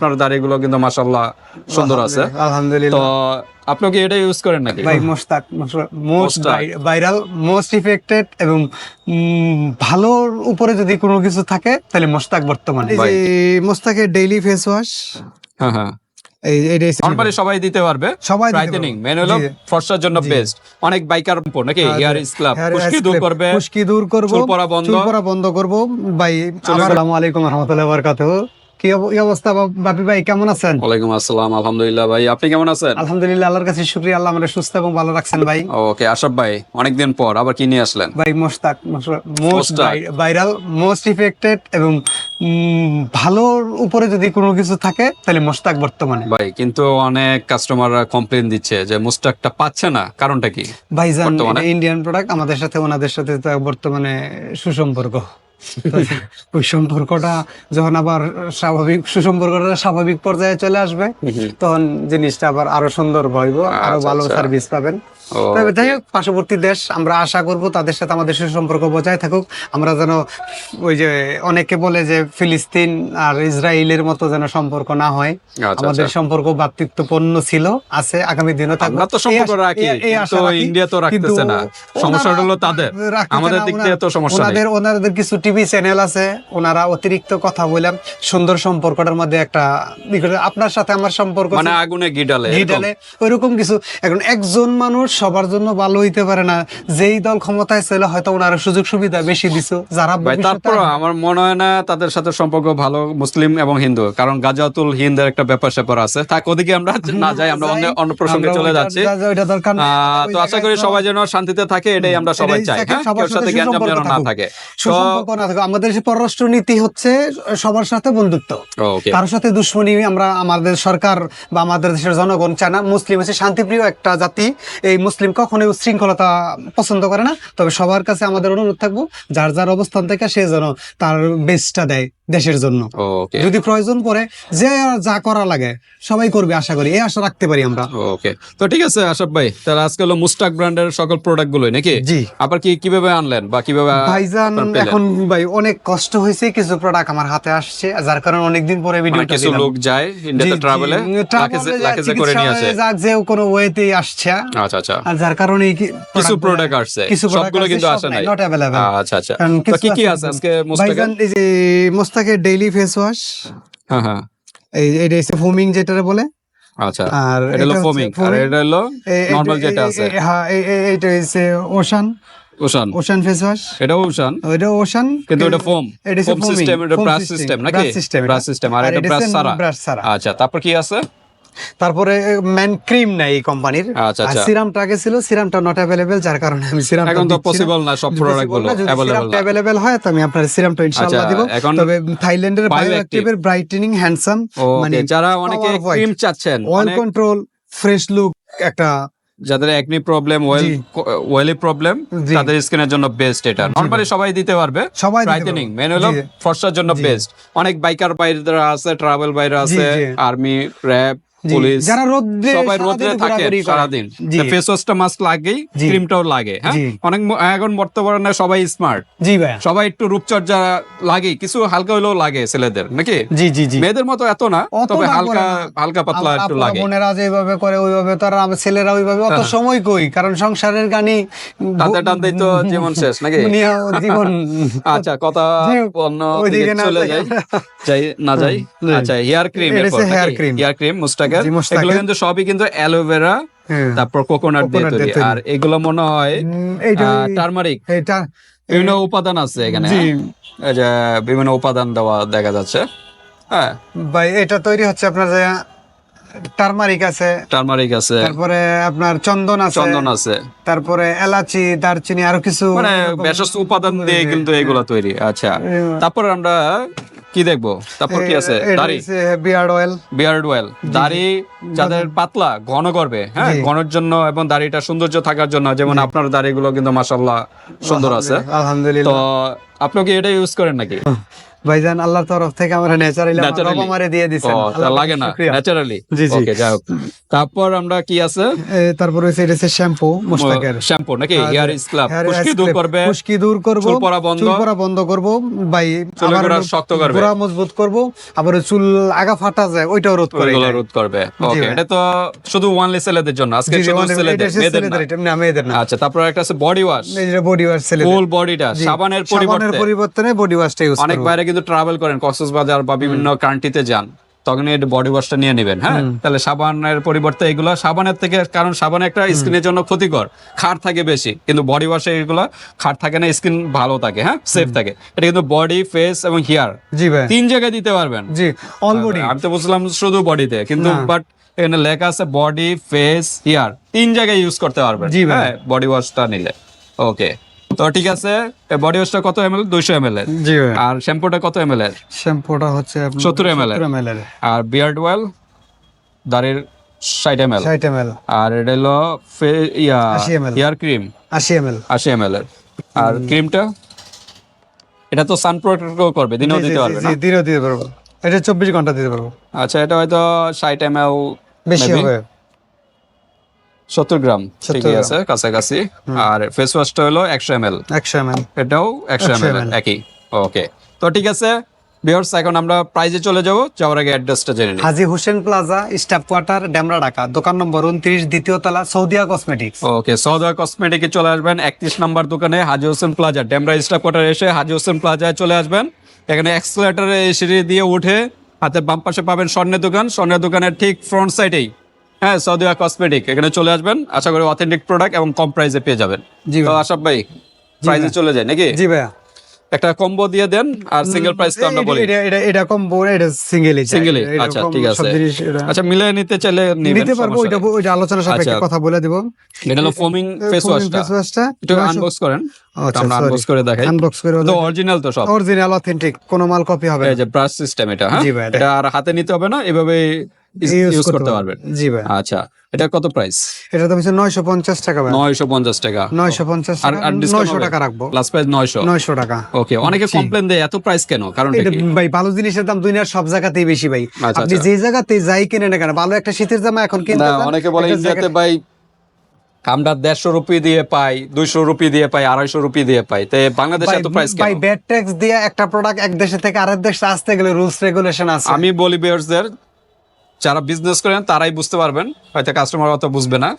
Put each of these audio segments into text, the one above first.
আপনার দাড়িগুলো কিন্তু মাশাল্লাহ সুন্দর আছে। তো আলহামদুলিল্লাহ আপনি কি এটা ইউজ করেন নাকি? ভাই Mostak most viral most effected এবং ভালোর উপরে যদি কোনো কিছু থাকে তাহলে মোস্তাক বর্তমানে। এই মোস্তাকের ডেইলি ফেস ওয়াশ হ্যাঁ হ্যাঁ। সবাই দিতে পারবে। সবাই ব্রাইটেনিং মেন হলো ফর্সার জন্য। বেস্ট অনেক বাইকার নাকি? হ্যাঁ, হেয়ার জি। স্ক্লাব খুশকি দূর করবে। খুশকি দূর করব চুল পড়া বন্ধ। চুল পড়া বন্ধ করব। ভাই আসসালামু আলাইকুম রাহমাতুল্লাহি ওয়া বারাকাতুহু। কি অবস্থা বাপি ভাই কেমন আছেন? ওয়ালাইকুম আসসালাম আলহামদুলিল্লাহ ভাই। আপনি কেমন আছেন? আলহামদুলিল্লাহ আল্লাহর কাছে শুকরিয়া আল্লাহ আমাদের সুস্থ এবং ভালো রাখছেন ভাই। ওকে আশরাফ ভাই অনেকদিন পর আবার কি নিয়ে আসলেন? ভাই Mostak most viral most effected এবং ভালোর উপরে যদি কোনো কিছু থাকে তাহলে মোস্তাক বর্তমানে। ভাই কিন্তু অনেক কাস্টমাররা কমপ্লেন দিচ্ছে যে মুস্তাকটা পাচ্ছে না। কারণটা কি? বর্তমানে? ইন্ডিয়ান প্রোডাক্ট আমাদের সাথে ওনাদের সাথে বর্তমানে সুসম্পর্ক। ওই সম্পর্কটা যখন আবার স্বাভাবিক সুসম্পর্কটা স্বাভাবিক পর্যায়ে চলে আসবে তখন জিনিসটা আবার আরও সুন্দর হইব আরও আচ্ছা, ভালো আচ্ছা। সার্ভিস পাবেন। তবে যাই হোক পার্শ্ববর্তী দেশ আমরা আশা করব তাদের সাথে আমাদের সুসম্পর্ক বজায় থাকুক। আমরা যেন ওই যে অনেকে বলে যে ফিলিস্তিন আর ইসরায়েলের মতো যেন সম্পর্ক না হয়। আচ্ছা, আমাদের আচ্ছা। সম্পর্ক ভ্রাতৃত্বপূর্ণ ছিল আছে আগামী দিনও থাকবে তো সম্পর্ক রাখি ইন্ডিয়া তো রাখতেছে না। সমস্যাটা হলো তাদের। আমাদের দিক দিয়ে তো সমস্যা নেই। ওনাদের ওনাদের কিছু টিভি চ্যানেল আছে ওনারা অতিরিক্ত কথা বললাম সুন্দর সম্পর্কটার মধ্যে একটা আপনার সাথে আমার সম্পর্ক মানে আগুনে গিডালে। ডিটেলে ওইরকম কিছু। এখন একজন মানুষ সবার জন্য ভালো হইতে পারে না। যেই দল ক্ষমতায় ছিল হয়তো ওনারা সুযোগ সুবিধা বেশি দিছো। যারা তারপর আমার মনে হয় না তাদের সাথে সম্পর্ক ভালো মুসলিম এবং হিন্দু। কারণ গাজাতুল হিন্দের একটা ব্যাপার স্যাপার আছে। থাক ওদিকে আমরা না যাই আমরা অন্য অন্য প্রসঙ্গে চলে যাচ্ছি। তো আশা করি সবাই যেন শান্তিতে থাকে এটাই আমরা সবাই চাই হ্যাঁ? সবার সাথে জ্ঞান না থাকে। না থাকে আমাদের যে পররাষ্ট্র নীতি হচ্ছে সবার সাথে বন্ধুত্ব। কারোর সাথে দুশ্মনী আমরা আমাদের সরকার বা আমাদের দেশের জনগণ চায় না। মুসলিম হচ্ছে শান্তিপ্রিয় একটা জাতি। এই মুসলিম কখনোই উচ্ছৃঙ্খলতা পছন্দ করে না। তবে সবার কাছে আমাদের অনুরোধ থাকব যার যার অবস্থান থেকে সে যেন তার বেস্টটা দেয় দেশের জন্য। যদি প্রয়োজন পড়ে যে যা করা লাগে সবাই করবে আশা করি। এই আশা রাখতে পারি আমরা। ওকে তো ঠিক আছে আশাফ ভাই তাহলে আজকে হলো মুস্তাক ব্র্যান্ডের সকল প্রোডাক্ট গুলোই নাকি? জি। আবার কি কীভাবে আনলেন বা কীভাবে ভাইজান এখন ভাই অনেক কষ্ট হয়েছে কিছু প্রোডাক্ট আমার হাতে আসছে যার কারণে অনেকদিন পরে ভিডিওটা কিছু লোক যায় ইন্ডিয়াতে ট্রাভেলে লাকেজে করে নিয়ে আসে। যাক যে কোনো ওয়েতে আসছে। আচ্ছা আচ্ছা। আর যার কারণে কিছু প্রোডাক্ট আসছে। সবগুলো কিন্তু আসে নাই, নাই। not available। আচ্ছা আচ্ছা। তো কি কি আছে? আজকে মুস্তাকের? ভাইজান এই যে মোস্তাকের ডেইলি ফেস ওয়াশ হ্যাঁ হ্যাঁ। এই এটা হচ্ছে ফোমিং যেটা বলে। আচ্ছা। আর এটা হলো ফোমিং আর এটা হলো নরমাল যেটা আছে। হ্যাঁ এ- এ- এইটা হচ্ছে ocean ocean ocean face wash এটাও ওশান ওইটা ওশান কিন্তু এটা ফোম এটা ফোম সিস্টেম এটা ব্রাশ সিস্টেম নাকি? ব্রাশ সিস্টেম আর এটা এটা ব্রাশ সারা। আচ্ছা তারপর কি আছে? তারপরে ম্যান ক্রিম নাই এই কোম্পানির আচ্ছা, আর আচ্ছা। সিরামটা আগে ছিল সিরামটা নট অ্যাভেলেবেল যার কারণে আমি সিরামটা এখন তো পসিবল না। সব প্রোডাক্টগুলো অ্যাভেলেবল না। অ্যাভেলেবেল হয় তো আমি আপনার সিরামটা ইনশাআল্লাহ আচ্ছা, দিব। তবে থাইল্যান্ডের। বায়োঅ্যাক্টিভের ব্রাইটেনিং হ্যান্ডসাম মানে যারা অনেকে ক্রিম চাচ্ছেন অয়েল কন্ট্রোল ফ্রেশ লুক একটা যাদের acne problem oil. Oily problem তাদের স্কিনের জন্য বেস্ট এটা। নরমালি সবাই দিতে পারবে। সবাই ব্রাইটেনিং মেন হলো। ফর্সার জন্য বেস্ট অনেক বাইকার বাইরে আছে ট্রাভেল বাইরে আছে আর্মি র্যাব পুলিশ যারা রোদ্রে সবাই রোদ্রে থাকে সারাদিন। ফেস ওয়াশটা মাস্ক লাগেই ক্রিমটাও লাগে হ্যাঁ? অনেক এখন বর্তমানে সবাই স্মার্ট জি ভাই সবাই একটু রূপচর্চা লাগে কিছু হালকা হলেও লাগে ছেলেদের নাকি? জি জি জি। মেয়েদের মতো এত না তবে হালকা হালকা পাতলা একটু লাগে। বোনেরা যেভাবে করে ওইভাবে তো আর ছেলেরা ওইভাবে অত হ্যাঁ। সময় কই? কারণ সংসারের গানি টানতে টানতেই তো জীবন শেষ নাকি? জীবন আচ্ছা কথা অন্য না চলে যাই। যাই। যাই না যাই? আচ্ছা হেয়ার ক্রিম হেয়ার ক্রিম মুস্তাকের। এগুলো কিন্তু সবই কিন্তু অ্যালোভেরা হ্যাঁ। তারপর কোকোনাট দিয়ে তৈরি। আর এগুলো মনে হয় টার্মারিক বিভিন্ন উপাদান আছে এখানে। হ্যাঁ? বিভিন্ন উপাদান দেওয়া দেখা যাচ্ছে হ্যাঁ? ভাই এটা তৈরি হচ্ছে আপনার যে টারমারিক আছে। টার্মারিক আছে। তারপরে আপনার চন্দন আছে। চন্দন আছে। তারপরে এলাচি দারচিনি আরও কিছু মানে ভেষজ উপাদান দিয়ে কিন্তু এগুলো তৈরি। আচ্ছা। তারপর আমরা কি দেখব? তারপর কি আছে? দাড়ি। বিয়ার্ড অয়েল বিয়ার্ড ওয়েল দাড়ি যাদের পাতলা ঘন করবে হ্যাঁ। ঘনের জন্য এবং দাড়িটা সৌন্দর্য থাকার জন্য যেমন আপনার দাড়িগুলো কিন্তু মাসাল্লাহ সুন্দর আছে। তো আলহামদুলিল্লাহ আপনি কি এটা ইউজ করেন নাকি? ভাইজান আল্লাহর তরফ থেকে আমরা ন্যাচারালি? আমারে দিয়ে দিছেন। লাগে না ন্যাচারালি জি, জি। ওকে হোক। তারপর আমরা কি আছে? তারপর হচ্ছে এটা হচ্ছে শ্যাম্পু মোস্তাকের। শ্যাম্পু নাকি? হেয়ার স্ক্রাব খুশকি দূর করবে খুশকি দূর করব চুল পড়া বন্ধ। চুল পড়া বন্ধ করব ভাই শক্ত করবে। গোড়া মজবুত করব আবার চুল আগা ফাটা যায় ওইটাও রোধ করে ওইগুলো রোধ করবে। ওকে এটা তো শুধু ওয়ানলি ছেলেদের জন্য আজকে শুধু ছেলেদের মেয়েদের না। এটা মেয়েদের না। আচ্ছা তারপর একটা আছে বডি ওয়াশ এই যে বডি ওয়াশ ছেলেদের। ফুল বডিটা। সাবানের সাবানের পরিবর্তে। পরিবর্তনে বডি ওয়াশটা ইউজ অনেক বাইরে কিন্তু ট্রাভেল করেন কক্সবাজার বা বিভিন্ন কান্ট্রিতে যান তখন এই বডি ওয়াশটা নিয়ে নেবেন হ্যাঁ? তাহলে সাবানের পরিবর্তে এগুলো সাবানের থেকে কারণ সাবান একটা স্কিনের জন্য ক্ষতিকর খাট থাকে বেশি কিন্তু বডি ওয়াশে এগুলো খাট থাকে না স্কিন ভালো থাকে হ্যাঁ? সেফ থাকে। এটা কিন্তু বডি ফেস এবং হেয়ার জি ভাই। তিন জায়গায় দিতে পারবেন। জি অল বডি আমি তো বুঝলাম শুধু বডিতে কিন্তু বাট এখানে লেখা আছে বডি ফেস হেয়ার তিন জায়গায় ইউজ করতে পারবেন জি ভাই। হ্যাঁ? বডি ওয়াশটা নিলে ওকে তো ঠিক আছে বডি ওয়াশটা কত এমএল দুইশো এমএল এর। জি আর শ্যাম্পুটা কত এমএল এর? শ্যাম্পুটা হচ্ছে 70 ml এর। আর বিয়ার্ড অয়েল দাড়ির ষাট এমএল 60 ml আর এটা হলো ইয়া 80 হেয়ার ক্রিম 80 ml আশি এমএল এর। আর ক্রিমটা এটা তো সান প্রোটেক্টও করবে দিনেও দিতে পারবে জি, না দিনেও দিতে পারব। এটা 24 ঘণ্টা দিতে পারব। আচ্ছা এটা হয়তো ষাট এমএল বেশি হবে। সত্তর গ্রাম ঠিকই আছে কাছাকাছি। আর ফেস ওয়াশটা হলো একশো এমএল 100 ml এটাও একশো 100 এমএল একই। ওকে তো ঠিক আছে বিয়ার্স এখন আমরা প্রাইজে চলে যাব। যাওয়ার আগে অ্যাড্রেসটা জেনে নিই। Haji Hossain plaza staff quarter Demra Dhaka. দোকান নম্বর উনত্রিশ দ্বিতীয় তলা সৌদিয়া কসমেটিক্স ওকে সৌদা কসমেটিকে চলে আসবেন। একত্রিশ নাম্বার দোকানে Haji Hossain plaza. Demra staff quarter এসে হাজি হোসেন প্লাজায় চলে আসবেন। এখানে এক্সকেলেটারে সিঁড়ি দিয়ে উঠে হাতের বাম পাশে পাবেন স্বর্ণের দোকান। স্বর্ণের দোকানের ঠিক ফ্রন্ট সাইডেই হ্যাঁ সৌদিয়া কসমেটিক এখানে চলে আসবেন। আশা করি অথেন্টিক প্রোডাক্ট এবং কম প্রাইসে পেয়ে যাবেন। জি তো ভাই। প্রাইসে চলে যায় নাকি? জি ভাইয়া। একটা কম্বো দিয়ে দেন আর সিঙ্গেল প্রাইস তো আমরা বলি। এটা এটা এটা কম বড় এটা সিঙ্গেলই সিঙ্গেলই আচ্ছা ঠিক আছে। আচ্ছা মিলে নিতে চাইলে নিতে পারব ওইটা আলোচনা সাপেক্ষে আচ্ছা। কথা বলে দিব। এটা হলো ফোমিং ফেস ওয়াশটা ফেস ওয়াশটা একটু আনবক্স করেন। আচ্ছা, আমরা আনবক্স করে দেখাই। আনবক্স করে তো অরিজিনাল তো সব। অরিজিনাল অথেন্টিক কোনো মাল কপি হবে এই যে ব্রাশ সিস্টেম এটা হ্যাঁ? এটা আর হাতে নিতে হবে না এভাবে ইউজ করতে পারবেন। জি ভাই। আচ্ছা এটা কত প্রাইস এটা তো হচ্ছে নয়শো পঞ্চাশ টাকা ভাই। নয়শো পঞ্চাশ টাকা। নয়শো পঞ্চাশ আর টাকা আর ডিসকাউন্ট নয়শো টাকা রাখব। লাস্ট প্রাইস নয়শো। নয়শো টাকা। ওকে অনেকে কমপ্লেন দেয় এত প্রাইস কেন? কারণ এটা ভাই ভালো জিনিসের দাম দুনিয়ার সব জায়গাতেই বেশি ভাই। আচ্ছা, আপনি আচ্ছা। যে জায়গাতে যাই কিনে না কেন ভালো একটা শীতের জামা এখন কিনতে না অনেকে বলে ইন্ডিয়াতে ভাই আমরা দেড়শো রুপি দিয়ে পাই দুইশো রুপি দিয়ে পাই আড়াইশো রুপি দিয়ে পাই। তো বাংলাদেশে এত প্রাইস ভাই ব্যাড ট্যাক্স দিয়ে একটা প্রোডাক্ট এক দেশে থেকে আরেক দেশে আসতে গেলে রুলস রেগুলেশন আছে। আমি বলি বিয়ার্সদের যারা বিজনেস করেন তারাই বুঝতে পারবেন। হয়তো কাস্টমার অত বুঝবে না।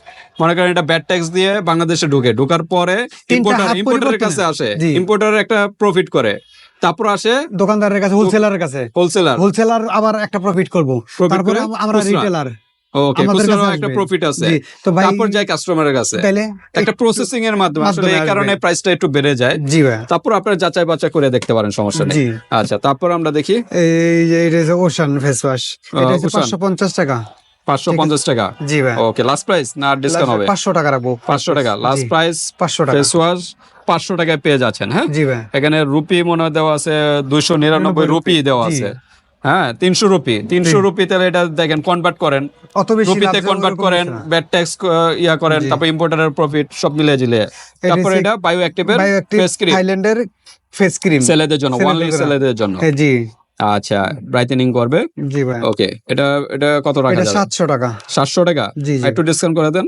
মনে করেন এটা ব্যাড ট্যাক্স দিয়ে বাংলাদেশে ঢুকে। ঢোকার পরে ইম্পোর্টার ইম্পোর্টারের কাছে আসে। ইম্পোর্টার একটা প্রফিট করে। তারপর আসে দোকানদারের কাছে হোলসেলারের কাছে। হোলসেলার হোলসেলার আবার একটা প্রফিট করব। তারপরে আমরা রিটেলার ওকে কাছে একটা। প্রফিট আছে। তো ভাই তারপর যায় কাস্টমারের কাছে। একটা প্রসেসিং এর মাধ্যমে আসলে এই কারণে প্রাইসটা একটু বেড়ে যায়। জি ভাই। তারপর আপনারা যাচাই বাছাই করে দেখতে পারেন সমস্যা নেই। আচ্ছা তারপর আমরা দেখি। এই যে এটা হচ্ছে ওশান ফেস ওয়াশ এটা হচ্ছে Ocean। পাঁচশো পঞ্চাশ টাকা। পাঁচশো পঞ্চাশ টাকা। জি ভাই। ওকে লাস্ট প্রাইস না ডিসকাউন্ট হবে? পাঁচশো টাকা রাখব। পাঁচশো টাকা। লাস্ট প্রাইস পাঁচশো টাকা। ফেস ওয়াশ পাঁচশো টাকায় পেয়ে যাচ্ছেন হ্যাঁ? জি ভাই। এখানে রুপি মনে হয় দেওয়া আছে দুইশো নিরানব্বই রুপি দেওয়া আছে। হ্যাঁ তিনশো রুপি। তিনশো রুপি তাহলে এটা দেখেন কনভার্ট করেন। অত বেশি রুপিতে কনভার্ট করেন ব্যাট ট্যাক্স ইয়া করেন তারপর ইম্পোর্টারের প্রফিট সব মিলে জিলে তারপর এটা বায়ো অ্যাক্টিভের ফেস ক্রিম থাইল্যান্ডের ফেস ক্রিম ছেলেদের জন্য ওয়ানলি ছেলেদের জন্য। জি। আচ্ছা ব্রাইটেনিং করবে? জি ভাই। ওকে এটা এটা কত টাকা সাতশো টাকা। জি, জি। একটু ডিসকাউন্ট করে দেন।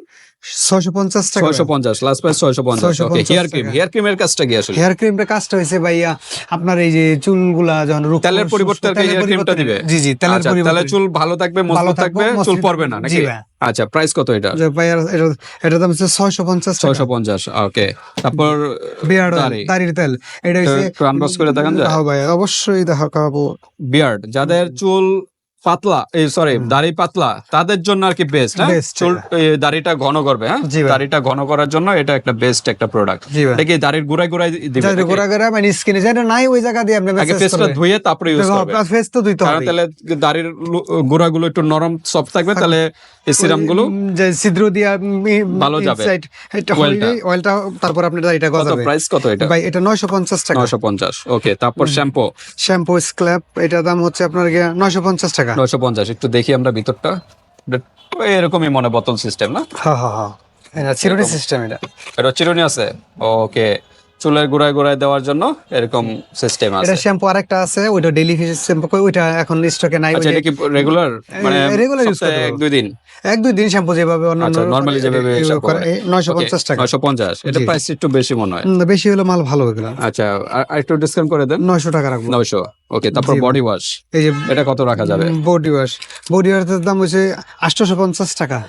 ছয়শো পঞ্চাশ ছয়শো পঞ্চাশ লাস্ট প্রাইস ছয়শো পঞ্চাশ 650 ওকে হেয়ার ক্রিম টাকা। কাজটা কি আসলে? হেয়ার ক্রিমটা কাজটা হয়েছে ভাইয়া আপনার এই যে চুলগুলা যখন রূপ তেলের পরিবর্তে আর কি হেয়ার ক্রিমটা দিবে? জি জি তেলের পরিবর্তে চুল ভালো থাকবে মজবুত থাকবে চুল পড়বে না নাকি? আচ্ছা প্রাইস কত এটা? ভাইয়া এটা দাম হচ্ছে ছয়শো পঞ্চাশ ছয়শো পঞ্চাশ ওকে তারপর বিয়ার্ড দাড়ি। দাড়ির তেল। এটা হচ্ছে একটু unbox করে দেখান যায়? হ্যাঁ ভাই অবশ্যই বিয়ার্ড যাদের চুল পাতলা এই সরি দাড়ি পাতলা তাদের জন্য আর কি বেস্ট হ্যাঁ? চুল দাড়িটা ঘন করবে হ্যাঁ? দাড়িটা ঘন করার জন্য এটা একটা বেস্ট একটা প্রোডাক্ট এটা কি দাড়ির গুড়ায় গুড়ায় দিবে যাদের নাকি? গোড়া গোড়া মানে স্কিনে যেটা নাই ওই জায়গা দিয়ে আপনি আগে ফেসটা ধুয়ে তারপরে ইউজ করবে। ফেস তো ধুইতে হবে। তাহলে দাড়ির গুড়াগুলো একটু নরম সফট থাকবে তাহলে এই সিরামগুলো যে ছিদ্র দিয়া ভালো যাবে। এটা Oilটা। অয়েলটা তারপর আপনি এটা কত প্রাইস কত এটা? ভাই এটা নয়শো পঞ্চাশ টাকা। নয়শো পঞ্চাশ ওকে তারপর শ্যাম্পু শ্যাম্পু স্ক্ল্যাপ এটার দাম হচ্ছে আপনার নয়শো পঞ্চাশ টাকা। নয়শো পঞ্চাশ একটু দেখি আমরা ভিতরটা। এরকমই মনে বোতল সিস্টেম না? হ্যাঁ হ্যাঁ হ্যাঁ। চিরুনি সিস্টেম এটা। এটা চিরুনি আছে? ওকে। চুলের গোড়ায় গোড়ায় দেওয়ার জন্য এরকম সিস্টেম আছে। এটা শ্যাম্পু আরেকটা আছে ওইটা ডেলি ফিশ শ্যাম্পু কই ওইটা এখন স্টকে নাই আচ্ছা এটা কি রেগুলার মানে use সপ্তাহে করতে এক দুই দিন? এক দুই দিন শ্যাম্পু যেভাবে অন্যান্য আচ্ছা নরমালি যেভাবে নয়শো পঞ্চাশ টাকা নয়শো পঞ্চাশ এটা জি। প্রাইস একটু বেশি মনে হয়। বেশি হলে মাল ভালো এগুলো আচ্ছা আর একটু ডিসকাউন্ট করে দেন। নয়শো টাকা রাখব। নয়শো ওকে তারপর বডি ওয়াশ এই যে এটা কত রাখা যাবে? বডি ওয়াশ বডি ওয়াশের দাম হচ্ছে আটশোশো পঞ্চাশ টাকা।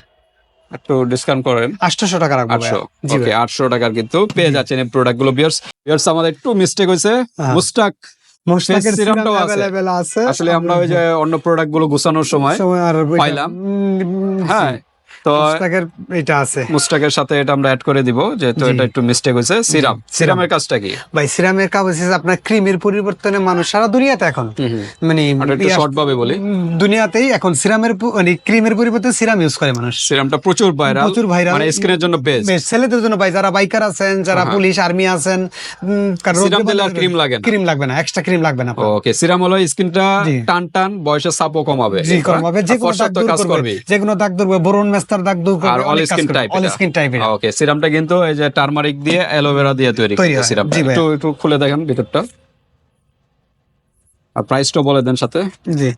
একটু ডিসকাউন্ট করেন। আটশো টাকা রাখব আটশো। জি ওকে। আটশো টাকার কিন্তু পেয়ে যাচ্ছেন এই প্রোডাক্টগুলো বিয়ার্স বিয়ার্স আমাদের একটু মিস্টেক হয়েছে। মুস্টাক আছে। আসলে আমরা ওই যে অন্য প্রোডাক্টগুলো গুছানোর সময় পাইলাম। হ্যাঁ তো মোস্তাকের এটা আছে। মুস্তাকের সাথে এটা আমরা অ্যাড করে দিব যেহেতু এটা একটু মিস্টেক হয়েছে। সিরাম। সিরামের কাজটা কি? ভাই সিরামের কাগজ হিসেবে আপনার ক্রিমের পরিবর্তনে মানুষ সারা দুনিয়াতে এখন মানে একটু শর্ট ভাবে বলি। দুনিয়াতেই এখন সিরামের মানে ক্রিমের পরিবর্তে সিরাম ইউজ করে মানুষ। সিরামটা প্রচুর ভাইরাল প্রচুর viral। মানে স্কিনের জন্য বেস্ট ছেলেদের জন্য ভাই যারা বাইকার আছেন যারা হ্যাঁ। পুলিশ আর্মি আছেন কারণ সিরাম দিলে আর ক্রিম লাগে না। ক্রিম লাগবে না এক্সট্রা ক্রিম লাগবে না ওকে সিরাম হলো স্কিনটা। টান টান বয়সের চাপও কমাবে। জি কমাবে। যে কোনো দাগ দূর কাজ করবে। যে কোনো দাগ দূর করবে। বরুণ দাগ দূর আর all skin type all skin টাইপের ওকে সিরামটা কিন্তু এই যে টারমারিক দিয়ে অ্যালোভেরা দিয়ে তৈরি ভাইয়া। একটু একটু খুলে দেখেন ভিতরটা। আর প্রাইসটা বলে দেন সাথে। জি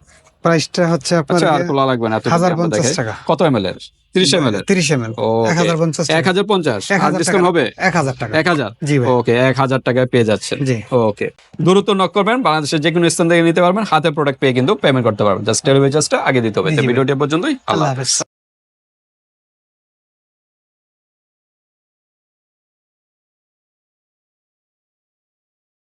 প্রাইসটা হচ্ছে আপনার আচ্ছা আর খোলা লাগবে না এতটুকু হাজার আমরা পঞ্চাশ দেখাই। টাকা। কত এমএল এর? 30 এমএল 30 এমএল ওকে। এক হাজার পঞ্চাশ এক হাজার পঞ্চাশ এক আর ডিসকাউন্ট হবে? এক হাজার টাকা। এক হাজার? জি ভাই ওকে এক হাজার টাকায় পেয়ে যাচ্ছেন। জি। ওকে দ্রুত নক করবেন বাংলাদেশের যে কোনো স্থান থেকে নিতে পারবেন। হাতে প্রোডাক্ট পেয়ে কিন্তু পেমেন্ট করতে পারবেন। জাস্ট ডেলিভারি চার্জটা আগে দিতে হবে। ভিডিওটি পর্যন্তই। আল্লাহ হাফেজ।